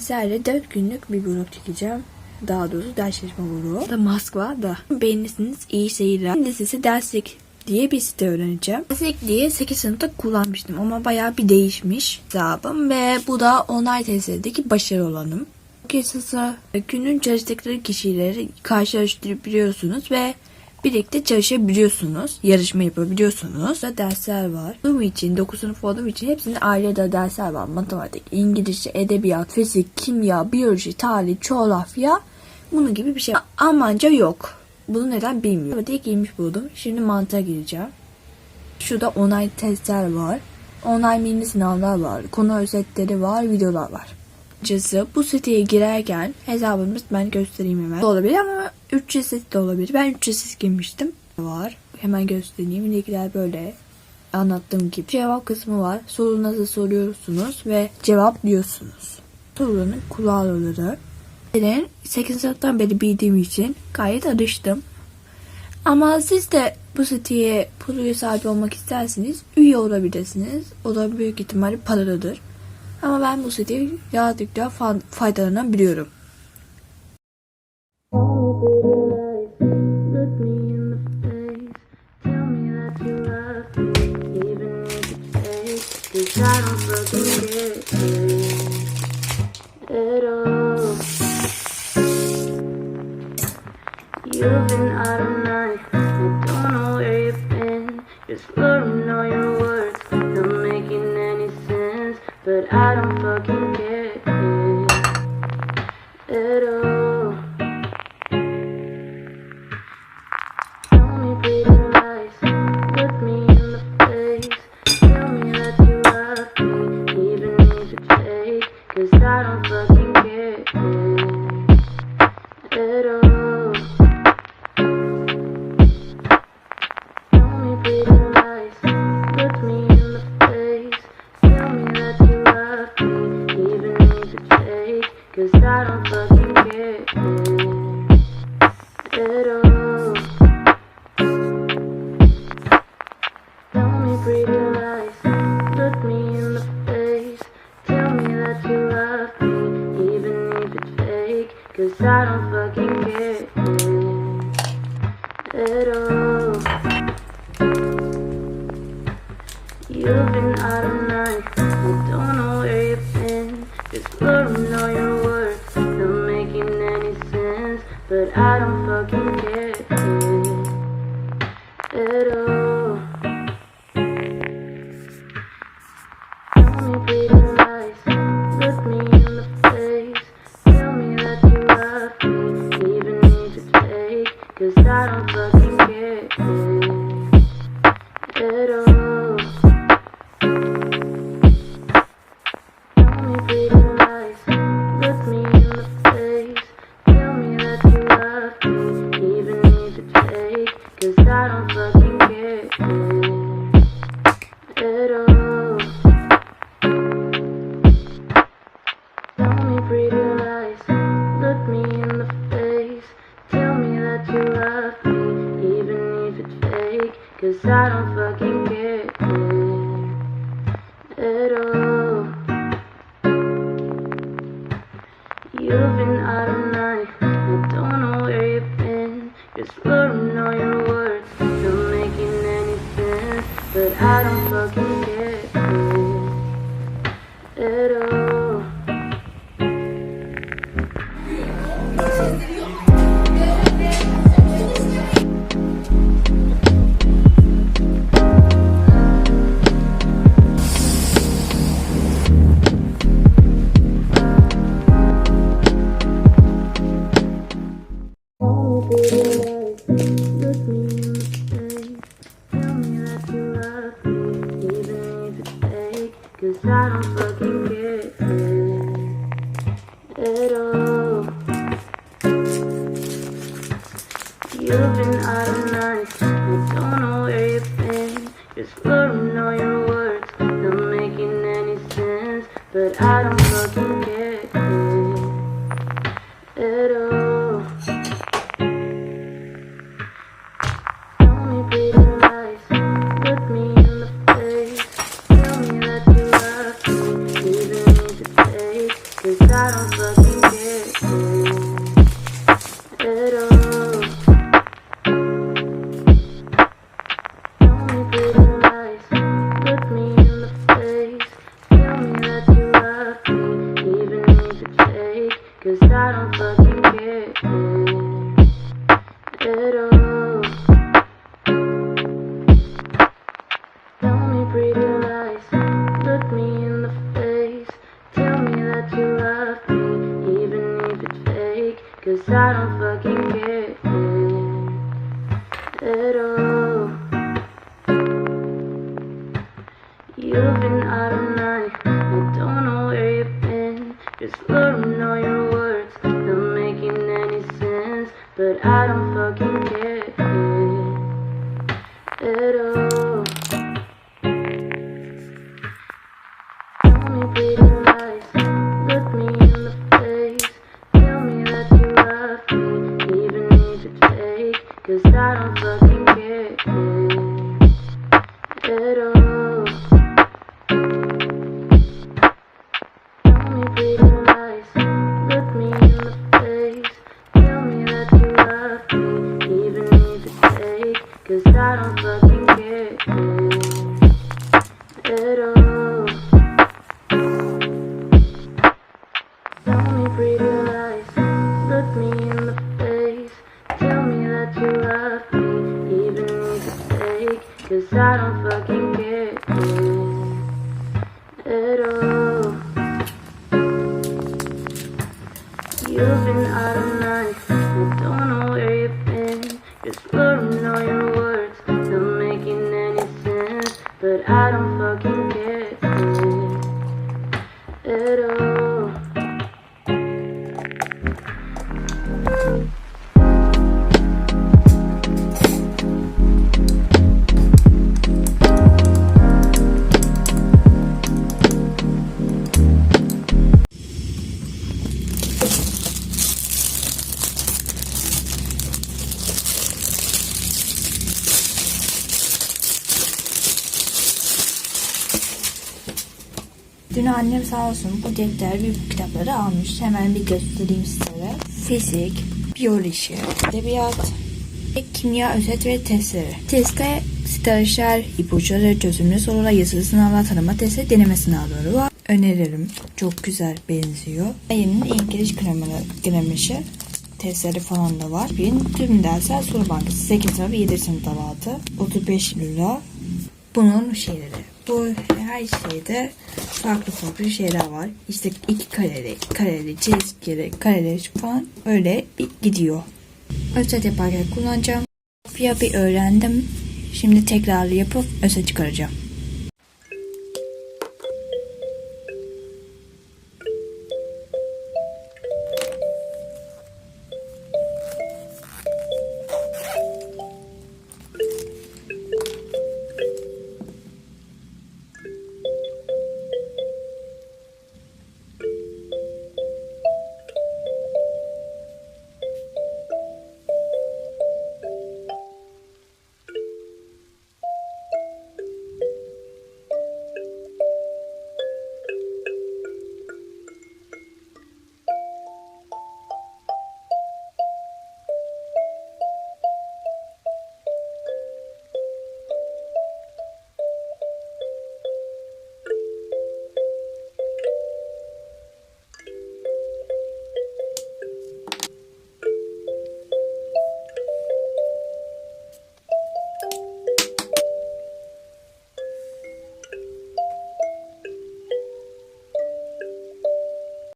Sizlerle 4 günlük bir vlog çekeceğim. Daha doğrusu ders çalışma vlogu. Da Moskva da. Beğenirsiniz iyi seyirler. Şimdi size derslik diye bir site öğreneceğim. Derslik diye 8 sınıfta kullanmıştım ama bayağı bir değişmiş hesabım ve bu da online testlerdeki başarı olanım. Kısası günün çalıştıkları kişileri karşılaştırabiliyorsunuz ve birlikte çalışabiliyorsunuz. Yarışma yapabiliyorsunuz. Da dersler var. Bunun için 9 sınıf olduğum için hepsinde de dersler var. Matematik, İngilizce, edebiyat, fizik, kimya, biyoloji, tarih, coğrafya bunun gibi bir şey. Almanca yok. Bunu neden bilmiyorum. Diye girmiş buldum. Şimdi mantığa gireceğim. Şurada online testler var. Online mini sınavlar var. Konu özetleri var. Videolar var. Açıkçası bu siteye girerken hesabımız ben göstereyim hemen. Olabilir ama 300 set de olabilir. Ben 300 set girmiştim. Var. Hemen göstereyim. Linkler böyle anlattığım gibi. Cevap kısmı var. Soru nasıl soruyorsunuz ve cevaplıyorsunuz. Sorunun kuralları. Ben 8. sınıftan beri bildiğim için gayet alıştım. Ama siz de bu siteye proje sahibi olmak isterseniz üye olabilirsiniz. O da büyük ihtimalle paralıdır. Ama ben bu siteye fa- faydalanabiliyorum. Thanks. Lies, look me in the face. Tell me that you love me, even if it's fake. Cause I don't fucking care at all. You've been out of night, I don't know where you've been. Just blurring all your words, not making any sense. But I don't Cause I don't fucking care at all. You've been out of night, I don't know where you've been. Just blurring all your words, not making any sense. But I don't fucking care I don't fucking get it. It'll You've been out all night, I don't know where you've been. Just learning all your words, not making any sense. But I don't I don't fucking care at all. Tell me pretty lies, look me in the face. Tell me that you love me, even if it's fake. Cause I don't But I don't fucking annem sağ olsun bu defter ve bu kitapları almış. Hemen bir göstereyim sizlere. Fizik, biyoloji, edebiyat, kimya, özet ve testleri. Testte stajyer, ipuçları, çözümlü sorular, yazılı sınavlar, tanıma testi, deneme sınavları var. Öneririm. Çok güzel benziyor. Yayının İngiliz gramer, grameşi testleri falan da var. Benim tüm dersler soru bankası. 8 sınıf ve 7 sınıfta vardı. 35 lira. Bunun şeyleri. Bu her şeyde farklı farklı şeyler var. İşte iki kareli, kareli, çizgili, kareli falan öyle bir gidiyor. Özet yaparken kullanacağım. Ya bir öğrendim. Şimdi tekrarlı yapıp özet çıkaracağım.